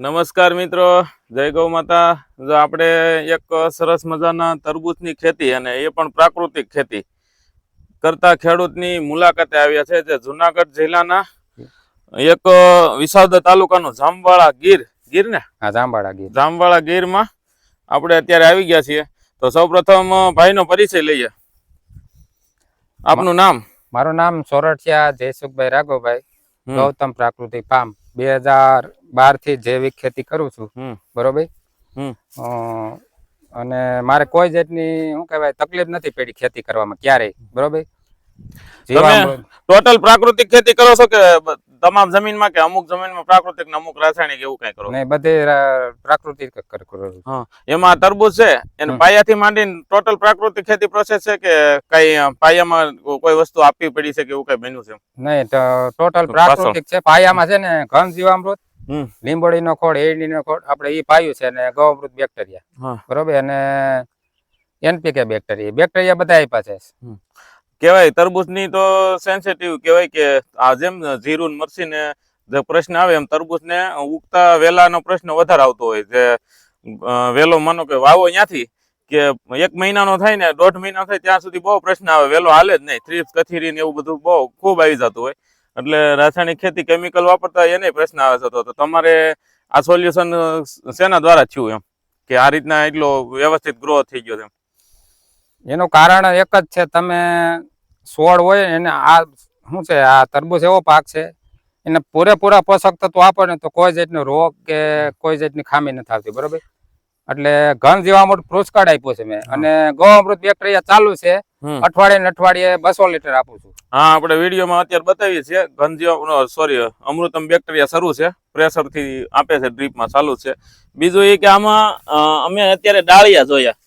નમસ્કાર મિત્રો જય ગૌ માતા. જો આપણે એક સરસ મજાના તરબૂચની ખેતી અને એ પણ પ્રાકૃતિક ખેતી કરતા ખેડૂતની મુલાકાતે આવ્યા છે જે જુનાગઢ જિલ્લાના એક વિસાવદર તાલુકાનું જામવાળા ગીર. ગીર ને? હા જામવાળા ગીર. જામવાળા ગીરમાં આપણે અત્યારે આવી ગયા છીએ. તો સૌપ્રથમ ભાઈનો પરિચય લઈએ. આપનું નામ? મારું નામ સોરઠિયા જયસુખભાઈ રાઘવભાઈ ગૌતમ પ્રાકૃતિક ફાર્મ. બે હજાર બારથી જૈવિક ખેતી કરું છું. બરોબર. અને મારે કોઈ જાતની શું કહેવાય તકલીફ નથી પડી ખેતી કરવામાં ક્યારેય. બરોબર? જીવામૃત ટોટલ પ્રાકૃતિક ખેતી કરો છો કે તમામ જમીનમાં કે અમુક જમીનમાં પ્રાકૃતિક ને અમુક રાસાયણિક એવું કઈ કરો? ને બધે પ્રાકૃતિક. હા એમાં તરબૂચ છે એને. પાયાથી માંડીને ટોટલ પ્રાકૃતિક ખેતી પ્રોસેસ છે કે કઈ પાયામાં કોઈ વસ્તુ આપવી પડી છે કે એવું કઈ બન્યું છે નહીં તો ટોટલ પ્રાકૃતિક છે પાયામાં છે ને ઘન જીવામૃત હમ. લીંબોળીનો ખોળ એરડીનો ખોળ આપડે ઈ પાયું છે ને ગૌમૃત બેક્ટેરિયા બરોબર અને એનપીકે બેક્ટેરિયા બેક્ટેરિયા બધા આપ્યા છે. કેવાય તરબૂચની તો સેન્સિટિવ કેવાય કે આ જેમ જીરું મરસીને જે પ્રશ્ન આવે એમ તરબૂચને ઉગતા વેલાનો પ્રશ્ન વધારે આવતો હોય જે વેલો માનો કે વાવો ત્યાંથી કે એક મહિનાનો થાય ને દોઢ મહિના થાય ત્યાં સુધી બહુ પ્રશ્ન આવે, વેલો હાલે જ નહીં. થ્રીપ્સ કથીરી ને એવું બધું બહુ ખૂબ આવી જતું હોય. એટલે રાસાયણિક ખેતી કેમિકલ વાપરતા એને પ્રશ્ન આવે છે તો તમારે આ સોલ્યુશન શેના દ્વારા થયું એમ? કે આ રીતના એટલો વ્યવસ્થિત ગ્રોથ થઈ ગયો છે? એનું કારણ એક જ છે, તમે છોડ હોય એને આ શું છે આ તરબૂચ એવો પાક છે એને પૂરેપૂરા પોષક તત્વો આપો ને તો કોઈ જાતનો રોગ કે કોઈ જાતની ખામી નથી આવતી બરોબર? એટલે ઘન જીવામૃત પુરસ્કાર આપ્યું છે મેં. અને ગૌઅમૃત બેક્ટેરિયા ચાલુ છે. અઠવાડિયે ને અઠવાડિયે બસો લીટર આપું છું. હા આપણે વિડીયોમાં અત્યારે બતાવીએ છીએ ગંજીઓ સોરી અમૃતમ બેક્ટેરિયા શરૂ છે પ્રેશરથી આપે છે ડ્રીપમાં ચાલુ છે. બીજું એ કે આમાં અમે અત્યારે ડાળિયા જોયા.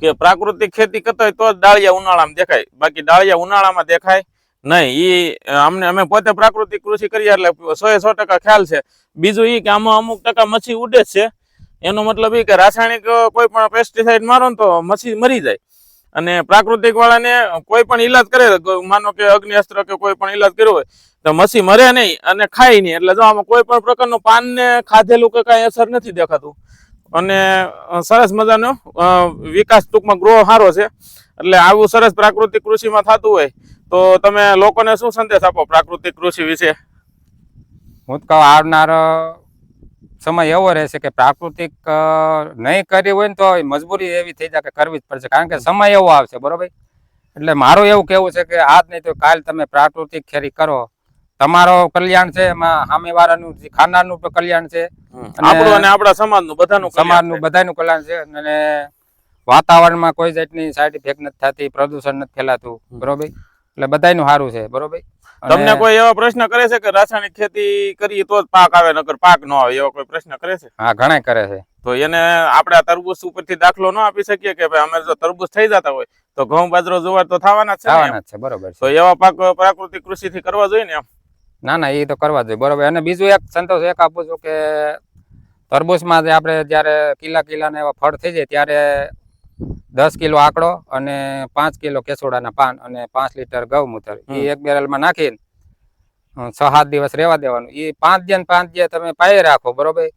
કે પ્રાકૃતિક ખેતી કરતા હોય તો જ ડાળિયા ઉનાળામાં દેખાય. બાકી ડાળિયા ઉનાળામાં દેખાય નહીં. એ અમને, અમે પોતે પ્રાકૃતિક કૃષિ કરીએ એટલે સો એ સો ટકા ખ્યાલ છે. બીજું એ કે આમાં અમુક ટકા મચ્છી ઉડે છે. એનો મતલબ એ કે રાસાયણિક કોઈ પણ પેસ્ટિસાઇડ મારો ને તો મચ્છી મરી જાય. અને પ્રાકૃતિક વાળાને કોઈ પણ ઈલાજ કરે, માનો કે અગ્નિઅસ્ત્ર કે કોઈ પણ ઈલાજ કર્યો હોય, તો મસી મરે નહીં અને ખાય નહીં. એટલે જો આમાં કોઈ પણ પ્રકારનું પાનને ખાધેલું કે કાંઈ અસર નથી દેખાતું. અને સરસ મજાનો વિકાસ ટૂંકમાં ગ્રો સારો છે. એટલે આવું સરસ પ્રાકૃતિક કૃષિમાં થતું હોય, તો તમે લોકોને શું સંદેશ આપો પ્રાકૃતિક કૃષિ વિશે? હું તો આવનાર સમય એવો રહેશે કે પ્રાકૃતિક નહીં કરી હોય ને તો મજબૂરી એવી થઈ જાય કે કરવી જ પડશે. કારણ કે સમય એવો આવશે, બરોબર? એટલે મારું એવું કેવું છે કે આજ નહીં તો કાલ તમે પ્રાકૃતિક ખેરી કરો. તમારો કલ્યાણ છે એમાં સામેવાળાનું ખાનારનું પણ કલ્યાણ છે. અને આપણું અને આપણા સમાજનું બધાનું સમાજનું બધાનું કલ્યાણ છે. અને વાતાવરણમાં કોઈ જાતની સાઈડ ઇફેક્ટ નથી થતી પ્રદૂષણ નથી ફેલાતું. બરોબર? એટલે બધાનું સારું છે બરોબર? તમને કોઈ એવો પ્રશ્ન કરે છે કે રાસાયણિક ખેતી કરીએ તો જ પાક આવે નકર પાક ન આવે એવો કોઈ પ્રશ્ન કરે છે? હા ઘણા કરે છે. તો એને આપણે આ તરબૂચ ઉપરથી દાખલો ન આપી શકીએ કે ભાઈ અમે જો તરબૂચ થઈ જતા હોય તો ઘઉં બાજરો જુવાર તો થવાના જ છે થવાના છે બરોબર તો એવા પાક પ્રાકૃતિક કૃષિથી કરવા જોઈએ ને એમ? ના ના એ તો કરવા જોઈએ. બરોબર. અને બીજું એક સંતોષ એક આપું છું કે તરબૂચમાં જે આપણે જ્યારે કિલ્લા કિલ્લાને એવા ફળ થઈ જાય ત્યારે દસ કિલો આંકડો અને પાંચ કિલો કેસોડાના પાન અને પાંચ લીટર ગૌમૂત્ર એ એક બેરલમાં નાખીને છ સાત દિવસ રહેવા દેવાનું. એ પાંચ દિન પાંચ દિન તમે પાયે રાખો બરોબર?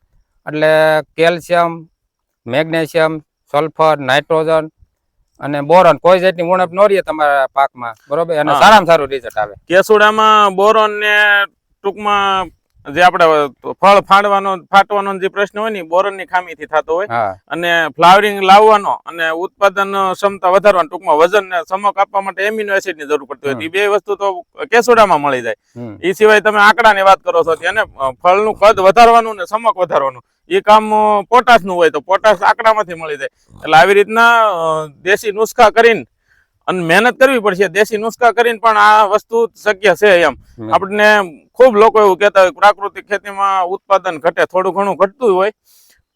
એટલે કેલ્શિયમ મેગ્નેશિયમ સલ્ફર નાઇટ્રોજન અને બોરોન કોઈ જાતની ઉણપ ન રહે તમારા પાકમાં બરોબર અને. સારામાં સારું રિઝલ્ટ આવે કેસુડામાં બોરોન ને ટૂંકમાં જે આપણે ફળ ફાડવાનો ફાટવાનો જે પ્રશ્ન હોય ને બોરોન ખામીથી થતો હોય. અને ફ્લાવરિંગ લાવવાનો અને ઉત્પાદન ક્ષમતા વધારવાનો ટૂંકમાં વજન ને સમક આપવા માટે એમિનો એસિડની જરૂર પડતી હોય. એ બે વસ્તુ તો કેસુડામાં મળી જાય. એ સિવાય તમે આંકડાની વાત કરો છો ત્યાં ફળનું કદ વધારવાનું ને સમક વધારવાનું. એ કામ પોટાશનું હોય તો પોટાશ આંકડામાંથી મળી જાય. એટલે આવી રીતના દેશી નુસ્ખા કરીને અને મહેનત કરવી પડશે. દેશી નુસ્ખા કરીને પણ આ વસ્તુ શક્ય છે એમ. આપણને ખૂબ લોકો એવું કહેતા હોય પ્રાકૃતિક ખેતીમાં ઉત્પાદન ઘટે થોડું ઘણું ઘટતું હોય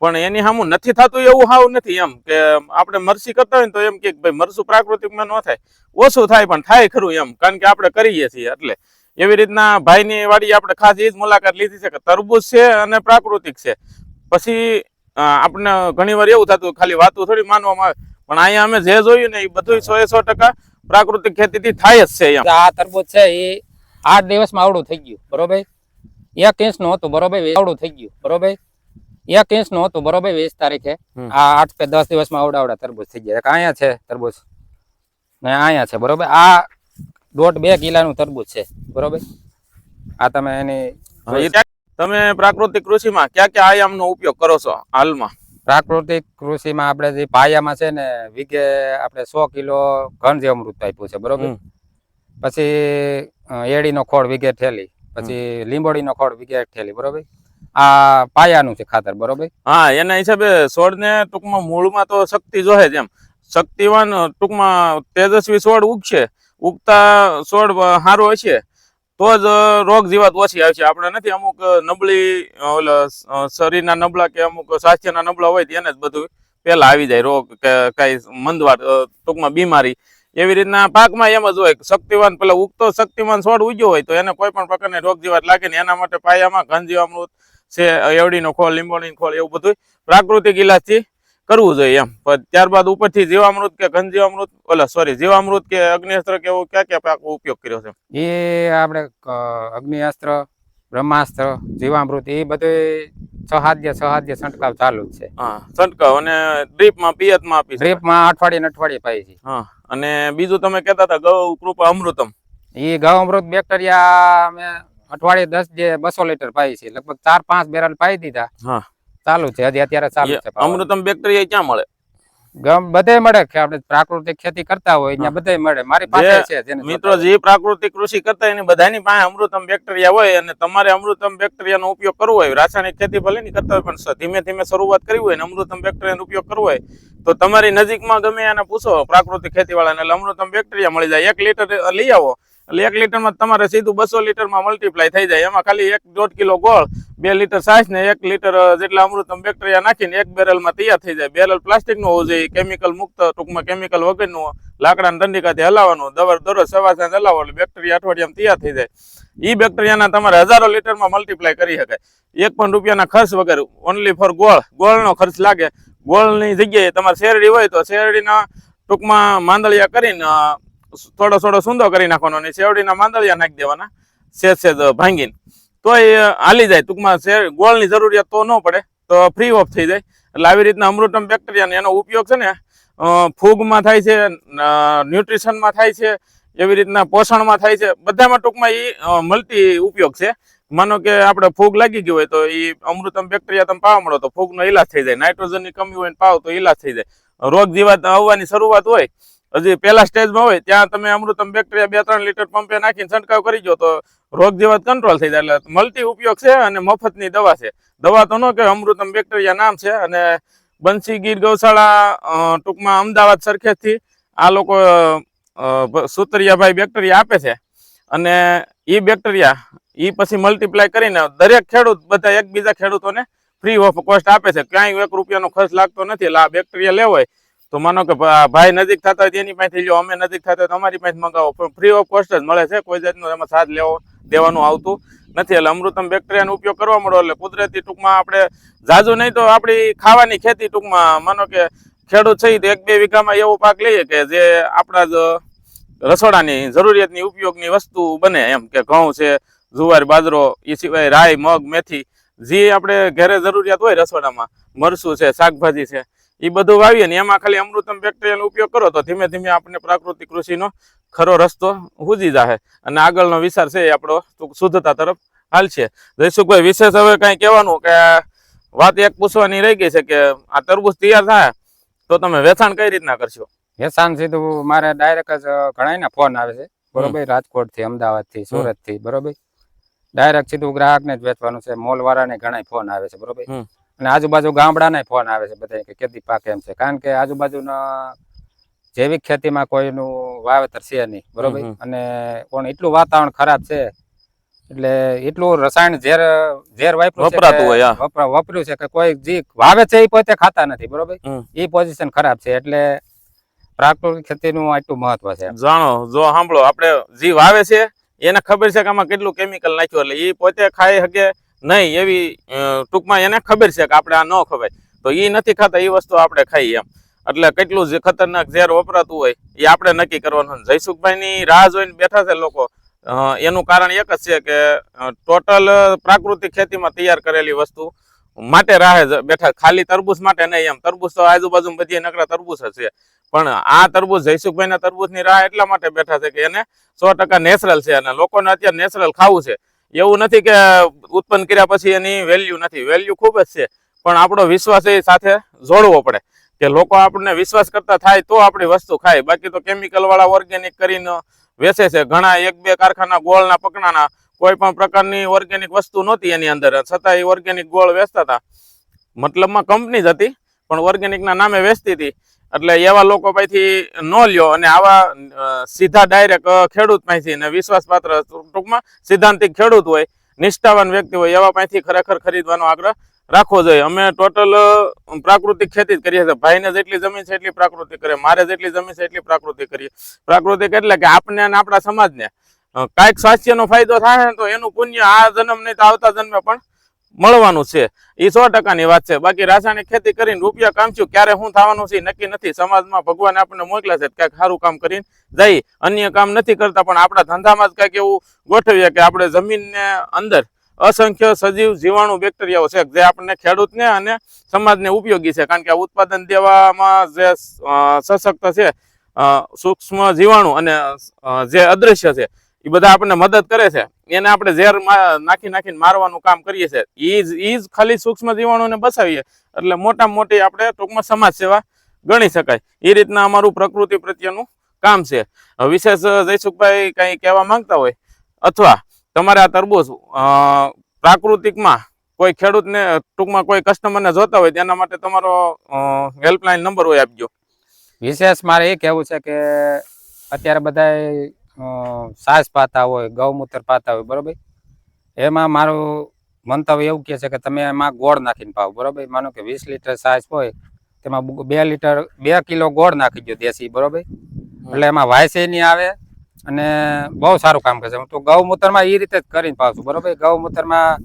પણ એની સામું નથી થતું એવું હાવ નથી એમ. કે આપણે મરસી કરતા હોય ને તો એમ કે ભાઈ મરસું પ્રાકૃતિકમાં ન થાય. ઓછું થાય પણ થાય ખરું એમ. કારણ કે આપણે કરીએ છીએ એટલે. એવી રીતના ભાઈની વાડી આપણે ખાસ એ જ મુલાકાત લીધી છે કે તરબૂજ છે અને પ્રાકૃતિક છે. પછી આપણે આપણને ઘણી વાર એવું થતું ખાલી વાતું થોડી માનવામાં આવે. પણ અહીંયા અમે જે જોયું ને એ બધું સો એ સો ટકા પ્રાકૃતિક ખેતીથી થાય જ છે આ તરબૂચ છે એ આઠ દિવસમાં આવડું થઈ ગયું. બરોબર? એક ઇંચનું હતું બરોબર? આવડું થઈ ગયું. બરોબર? એક ઇંચનું હતું બરોબર? વીસ તારીખે. આ આઠ કે દસ દિવસમાં આવડાવડા તરબૂચ થઈ ગયા. અહીંયા છે તરબૂચ. ને અહીંયા છે બરોબર? આ દોઢ બે કિલાનું તરબૂચ છે. બરોબર? આ તમે એની તમે પ્રાકૃતિક કૃષિમાં ક્યાં ક્યાં આયામનો ઉપયોગ કરો છો હાલમાં? પ્રાકૃતિક કૃષિમાં આપણે જે પાયામાં છે ને વીઘે આપણે સો કિલો ઘન જે અમૃત આપ્યું છે બરોબર? પછી એડીનો ખોળ વીઘે ઠેલી પછી લીંબોડીનો ખોળ વીઘે ઠેલી બરોબર? આ પાયાનું છે ખાતર બરોબર? હા એના હિસાબે છોડને ટૂંકમાં મૂળમાં તો શક્તિ જોહે જ એમ. શક્તિવાન ટૂંકમાં તેજસ્વી છોડ ઉગશે. ઉગતા છોડ સારો હશે. તો જ રોગ જીવાત ઓછી આવશે આપણે નથી અમુક નબળી ઓલા શરીરના નબળા કે અમુક સ્વાસ્થ્યના નબળા હોય તેને જ બધું પહેલા આવી જાય રોગ કે કઈ મંદવાર ટૂંકમાં બીમારી. એવી રીતના પાકમાં એમ જ હોય શક્તિવાન, પેલા ઉગતો શક્તિવાન છોડ ઉગ્યો હોય તો એને કોઈ પણ પ્રકારની રોગ જીવાત લાગે ને એના માટે પાયામાં ઘનજીવામૃત છે એવડીનો ખોળ, લીંબોળીનો ખોળ એવું બધું પ્રાકૃતિક ઇલાજથી કરવું જોઈએ એમ. ત્યારબાદ ઉપરથી જીવામૃત કે ઘનજીવામૃત ઓલા સોરી જીવામૃત કે અગ્નિઅસ્ત્ર કે એવું ક્યાં ક્યાં પાક ઉપયોગ કર્યો છે એ આપણે અગ્નિઅસ્ત્ર બ્રહ્માસ્ત્ર જીવામૃત એ બધું સહાદ્ય સહાદ્ય છંટકાવ ચાલુ જ છે. હા છંટકાવ અને ડ્રીપમાં પિયતમાં આપી ડ્રીપમાં અઠવાડિયે અઠવાડિયે પાઈ છે. હા અને બીજું તમે કહેતા હતા ગૌ કૃપા અમૃતમ. એ ગૌ અમૃત બેક્ટેરિયા અમે અઠવાડિયે દસ જે બસો લીટર પાઈ છે. લગભગ ચાર પાંચ બેરલ પાઈ દીધા. હા. ચાલુ છે. હજી અત્યારે ચાલુ છે. અમૃતમ બેક્ટેરિયા ક્યાં મળે? બધે મળે કે આપણે પ્રાકૃતિક ખેતી કરતા હોય ત્યાં બધે મળે. મારી પાસે છે મિત્રો જે પ્રાકૃતિક કૃષિ કરતા એની બધાની પાસે અમૃતમ બેક્ટેરિયા હોય અને તમારે અમૃતમ બેક્ટેરિયાનો ઉપયોગ કરવો હોય રાસાયણિક ખેતી ભલે નહીં કરતા હોય પણ ધીમે ધીમે શરૂઆત કરવી હોય ને અમૃતમ બેક્ટેરિયાનો ઉપયોગ કરવો હોય તો તમારી નજીકમાં ગમે એને પૂછો પ્રાકૃતિક ખેતીવાળાને એટલે અમૃતમ બેક્ટેરિયા મળી જાય. એક લીટર લઈ આવો. એટલે એક લીટરમાં તમારે સીધું બસો લીટરમાં મલ્ટીપ્લાય થઈ જાય. એમાં ખાલી એક દોઢ કિલો ગોળ, બે લીટર છાશ ને એક લીટર જેટલા અમૃતમ બેક્ટેરિયા નાખીને એક બેરલમાં તૈયાર થઈ જાય. બેરલ પ્લાસ્ટિકનું હોવું જોઈએ કેમિકલ મુક્ત, ટૂંકમાં કેમિકલ વગરનું. લાકડાના દંડિકાથી હલાવવાનું, દવા દરરોજ સવાર સાંજ હલાવો એટલે બેક્ટેરિયા અઠવાડિયામાં તૈયાર થઈ જાય. ઈ બેક્ટેરિયાના તમારે હજારો લીટરમાં મલ્ટીપ્લાય કરી શકાય. એક પણ રૂપિયાના ખર્ચ વગર ઓનલી ફોર ગોળ. ગોળનો ખર્ચ લાગે. ગોળની જગ્યાએ તમારે શેરડી હોય તો શેરડીના ટૂંકમાં માંદળિયા કરીને થોડો થોડો સૂંદો કરી નાખવાનો અને શેરડીના માંદળિયા નાખી દેવાના, સેજ સેજ ભાંગીને. તો એ હાલી જાય, ટૂંકમાં ગોળની જરૂરિયાત તો ન પડે, તો ફ્રી ઓફ થઈ જાય. એટલે આવી રીતના અમૃતમ બેક્ટેરિયા એનો ઉપયોગ છે ને ફૂગમાં થાય છે ન્યુટ્રિશનમાં થાય છે, એવી રીતના પોષણમાં થાય છે, બધામાં ટૂંકમાં એ મલ્ટી ઉપયોગ છે. માનો કે આપણે ફૂગ લાગી ગયું હોય તો એ અમૃતમ બેક્ટેરિયા તમે પાવા મળો તો ફૂગનો ઈલાજ થઈ જાય. નાઇટ્રોજનની કમી હોય ને પાવ તો ઈલાજ થઈ જાય. રોગ જીવાત આવવાની શરૂઆત હોય હજી પહેલા સ્ટેજમાં હોય, ત્યાં તમે અમૃતમ બેક્ટેરિયા બે ત્રણ લીટર પંપે નાખીને છંટકાવ કરી દો તો રોગ જેવા કંટ્રોલ થઈ જાય. એટલે મલ્ટી ઉપયોગ છે અને મફતની દવા છે. દવા તો ન કે અમૃતમ બેક્ટેરિયા નામ છે અને બંસી ગીર ગૌશાળા ટૂંકમાં અમદાવાદ સરખેજથી આ લોકો સુતરિયાભાઈ બેક્ટેરિયા આપે છે. અને એ બેક્ટેરિયા એ પછી મલ્ટીપ્લાય કરીને દરેક ખેડૂત, બધા એકબીજા ખેડૂતોને ફ્રી ઓફ કોસ્ટ આપે છે. ક્યાંય એક રૂપિયાનો ખર્ચ લાગતો નથી, એટલે આ બેક્ટેરિયા લેવો હોય તો માનો કે ભાઈ નજીક થતા હોય તેની પાસેથી લો અમે નજીક થતા હોય તો અમારી પાસે મંગાવો. પણ ફ્રી ઓફ કોસ્ટ જ મળે છે, કોઈ જાતનો એમાં સાથ લેવો, દેવાનું આવતું નથી. એટલે અમૃતમ બેક્ટેરિયાનો ઉપયોગ કરવા મળ્યો એટલે કુદરતી ટૂંકમાં આપણે જાજુ નહીં તો આપણી ખાવાની ખેતી ટૂંકમાં, માનો કે ખેડૂત છે તો એક બે વીઘામાં એવો પાક લઈએ કે જે આપણા જ રસોડાની જરૂરિયાતની ઉપયોગની વસ્તુ બને એમ કે ઘઉં છે, જુવાર, બાજરો એ સિવાય રાઈ, મગ, મેથી, જે આપણે ઘરે જરૂરિયાત હોય રસોડામાં મરસું છે, શાકભાજી છે એ બધું વાવીએ ને એમાં ખાલી અમૃતમ બેક્ટેરિયાનો ઉપયોગ કરો તો ધીમે ધીમે આપણે પ્રાકૃતિક કૃષિનો ખરો રસ્તો હુજી જાહે. અને આગળનો વિચાર છે એ આપણો શુદ્ધતા તરફ હાલશે. જયસુખભાઈ વિશેષ હવે કાંઈ કહેવાનું કે વાત એક પૂછવાની રહી ગઈ છે કે આ તરબૂચ તૈયાર થાય તો તમે વેચાણ કઈ રીતના કરશો? વેચાણ સીધું મારે ડાયરેક્ટ જ ઘણા ફોન આવે છે. બરોબર રાજકોટથી અમદાવાદથી સુરતથી બરોબર? ડાયરેક્ટ સીધું ગ્રાહક ને જ વેચવાનું છે. મોલ વાળાને ઘણા ફોન આવે છે બરોબર. અને આજુબાજુ ગામડાને ફોન આવે છે બધા કે ખેતી પાક એમ છે કારણ કે આજુબાજુના જૈવિક ખેતીમાં કોઈનું વાવેતર છે નહીં બરોબર. અને પણ એટલું વાતાવરણ ખરાબ છે એટલે એટલું રસાયણ ઝેર ઝેર વાપર્યું વપરાતું હોય. વાપર્યું છે કે કોઈ જે વાવે છે એ પોતે ખાતા નથી બરોબર. એ પોઝિશન ખરાબ છે એટલે પ્રાકૃતિક ખેતીનું આટલું મહત્વ છે જાણો જો સાંભળો આપણે જે વાવે છે એને ખબર છે કે આમાં કેટલું કેમિકલ નાખ્યું એટલે એ પોતે ખાઈ શકે નહીં, એવી ટૂંકમાં એને ખબર છે કે આપણે આ ન ખવાય. તો એ નથી ખાતા એ વસ્તુ આપણે ખાઈએ એમ. એટલે કેટલું જે ખતરનાક ઝેર વપરાતું હોય એ આપણે નક્કી કરવાનું. જયસુખભાઈની રાહ જોઈને બેઠા છે લોકો. એનું કારણ એક જ છે કે ટોટલ પ્રાકૃતિક ખેતીમાં તૈયાર કરેલી વસ્તુ માટે રાહે બેઠા, ખાલી તરબૂચ માટે નહીં એમ. તરબૂચ તો આજુબાજુ બધી નકરા તરબૂચ છે. પણ આ તરબૂચ, જયસુખભાઈના તરબૂચની રાહ એટલા માટે બેઠા છે કે એને સો નેચરલ છે અને લોકોને અત્યારે નેચરલ ખાવું છે. એવું નથી કે ઉત્પન્ન કર્યા પછી એની વેલ્યુ નથી. વેલ્યુ ખૂબ જ છે. પણ આપણો વિશ્વાસ એ સાથે જોડવો પડે. કે લોકો આપણને વિશ્વાસ કરતા થાય તો આપણી વસ્તુ ખાય. બાકી તો કેમિકલ વાળા ઓર્ગેનિક કરીને વેચે છે. ઘણા એક બે કારખાના ગોળના પકડાના કોઈ પણ પ્રકારની ઓર્ગેનિક વસ્તુ નહોતી એની અંદર. છતાં એ ઓર્ગેનિક ગોળ વેચતા હતા. મતલબમાં કંપની જ હતી, પણ ઓર્ગેનિકના નામે વેચતી હતી. એટલે એવા લોકો પાસેથી ન લ્યો અને આવા સીધા ડાયરેક્ટ ખેડૂત પાસેથી ને વિશ્વાસપાત્ર ટૂંકમાં સિદ્ધાંતિક ખેડૂત હોય, નિષ્ઠાવાન વ્યક્તિ હોય, એવા પાસેથી ખરેખર ખરીદવાનો આગ્રહ રાખવો જોઈએ. અમે ટોટલ પ્રાકૃતિક ખેતી જ કરીએ છીએ. ભાઈને જેટલી જમીન છે એટલી પ્રાકૃતિક કરીએ. મારે જેટલી જમીન છે એટલી પ્રાકૃતિક કરીએ. પ્રાકૃતિક એટલે કે આપને અને આપણા સમાજને કાંઈક સ્વાસ્થ્યનો ફાયદો થાય ને તો એનું પુણ્ય આ જન્મ નહીં તો આવતા જન્મે પણ મળવાનું છે. એ સો ટકાની વાત છે. બાકી રાસાયણિક ખેતી કરીને રૂપિયા કામશું ક્યારે શું થવાનું છે નક્કી નથી. સમાજમાં ભગવાન આપણને મોકલે છે ક્યાંક સારું કામ કરીને જઈ. અન્ય કામ નથી કરતા, પણ આપણા ધંધામાં જ કાંઈક એવું ગોઠવીએ કે આપણે જમીનને અંદર અસંખ્ય સજીવ જીવાણુ બેક્ટેરિયાઓ છે જે આપણને ખેડૂતને અને સમાજને ઉપયોગી છે. કારણ કે ઉત્પાદન દેવામાં જે સશક્ત છે સૂક્ષ્મ જીવાણુ અને જે અદૃશ્ય છે એ બધા આપણને મદદ કરે છે. એને આપણે ઝેર નાખી નાખીને મારવાનું કામ કરીએ છીએ ઈ જ ઈ જ ખાલી સૂક્ષ્મ જીવાણુને બચાવીએ. એટલે મોટામાં મોટી આપણે ટૂંકમાં સમાજ સેવા ગણી શકાય. એ રીતના અમારું પ્રકૃતિ પ્રત્યેનું કામ છે. વિશેષ જયસુખભાઈ કંઈ કહેવા માંગતા હોય? અથવા તમારે આ તરબૂચ પ્રાકૃતિકમાં કોઈ ખેડૂતને ટૂંકમાં કોઈ કસ્ટમરને જોતા હોય તેના માટે તમારો હેલ્પલાઇન નંબર હોય આપજો. વિશેષ મારે એ કહેવું છે કે અત્યારે બધાય છાશ પાતા હોય, ગૌમૂત્ર પાતા હોય, બરોબર? એમાં મારું મંતવ્ય એવું કહે છે કે તમે એમાં ગોળ નાખીને પાવ, બરોબર? માનો કે વીસ લીટર સાસ હોય, તેમાં બે લીટર, બે કિલો ગોળ નાખી દો દેશી, બરોબર? એટલે એમાં વાયસે નહીં આવે અને બહુ સારું કામ કરશે હું તો ગૌમૂત્રમાં એ રીતે જ કરીને પાવ છું, બરોબર? ગૌમૂત્રમાં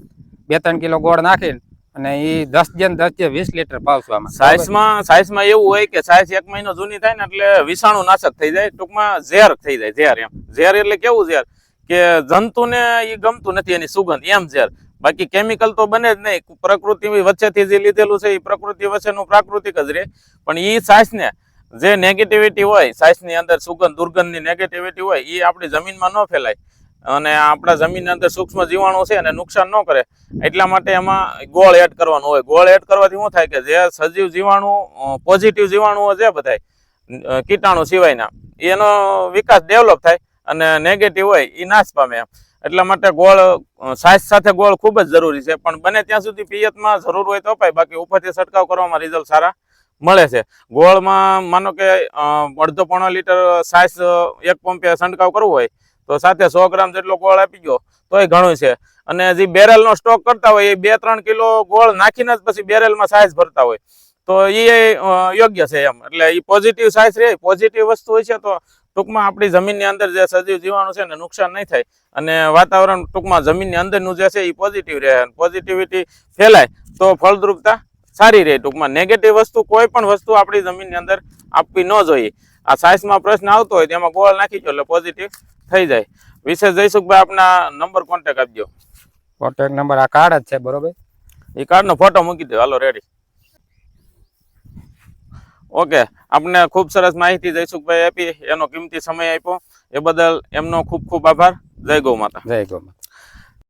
બે ત્રણ કિલો ગોળ નાખીને અને એ દસ જે ને દસ જે વીસ લીટર પાવસવામાં સાયન્સમાં સાઇઝમાં એવું હોય કે સાઇઝ એક મહિનો જૂની થાય ને એટલે વિષાણુ નાશક થઈ જાય, ટૂંકમાં ઝેર થઈ જાય, ઝેર એમ. ઝેર એટલે કેવું ઝેર? કે જંતુને એ ગમતું નથી, એની સુગંધ, એમ ઝેર. બાકી કેમિકલ તો બને જ નહીં. પ્રકૃતિ વચ્ચેથી જે લીધેલું છે એ પ્રકૃતિ વચ્ચેનું પ્રાકૃતિક જ રહે. પણ એ સાઇઝને જે નેગેટિવિટી હોય સાઇઝની અંદર સુગંધ, દુર્ગંધની નેગેટિવિટી હોય એ આપણી જમીનમાં ન ફેલાય. અને આપણા જમીનની અંદર સૂક્ષ્મ જીવાણુ છે અને નુકસાન ન કરે, એટલા માટે એમાં ગોળ એડ કરવાનું હોય. ગોળ એડ કરવાથી શું થાય કે જે સજીવ જીવાણુ પોઝિટિવ જીવાણુઓ છે બધાય કીટાણુ સિવાયના, એનો વિકાસ ડેવલપ થાય અને નેગેટિવ હોય એ નાશ પામે એટલા માટે ગોળ સાઇઝ સાથે ગોળ ખૂબ જ જરૂરી છે. પણ બને ત્યાં સુધી પિયતમાં જરૂર હોય તો અપાય. બાકી ઉપરથી છંટકાવ કરવામાં રિઝલ્ટ સારા મળે છે. ગોળમાં માનો કે અડધો પોણો લીટર સાઇઝ એક પંપે છંટકાવ કરવો હોય તો સાથે સો ગ્રામ જેટલો ગોળ આપી ગયો તોય ઘણું છે. અને જે બેરલનો સ્ટોક કરતા હોય, એ બે ત્રણ કિલો ગોળ નાખીને જ પછી બેરલમાં સાઇઝ ભરતા હોય. તો એ યોગ્ય છે એમ. એટલે એ પોઝિટિવ સાઇઝ રહે. પોઝિટિવ વસ્તુ હોય છે તો ટૂંકમાં આપણી જમીનની અંદર જે સજીવ જીવાણુ છે ને નુકસાન નહીં થાય. અને વાતાવરણ ટૂંકમાં જમીનની અંદરનું જે છે એ પોઝિટિવ રહે. પોઝિટિવિટી ફેલાય તો ફળદ્રુપતા સારી રહે ટૂંકમાં. નેગેટિવ વસ્તુ કોઈ પણ વસ્તુ આપણી જમીનની અંદર આપવી ન જોઈએ. આ સાઇઝમાં પ્રશ્ન આવતો હોય તેમાં ગોળ નાખી એટલે પોઝિટિવ થઈ જાય. વિશેષ જયસુખભાઈ આપના નંબર કોન્ટેક્ટ આપજો. કોન્ટેક્ટ નંબર આ કાર્ડ જ છે બરોબર? એ કાર્ડનો ફોટો મૂકી દો. હાલો રેડી ઓકે આપને ખૂબ સરસ માહિતી જયસુખભાઈ આપી એનો કિંમતી સમય આપ્યો. એ બદલ એમનો ખૂબ ખૂબ આભાર. જય ગૌ માતા. જય ગોમાં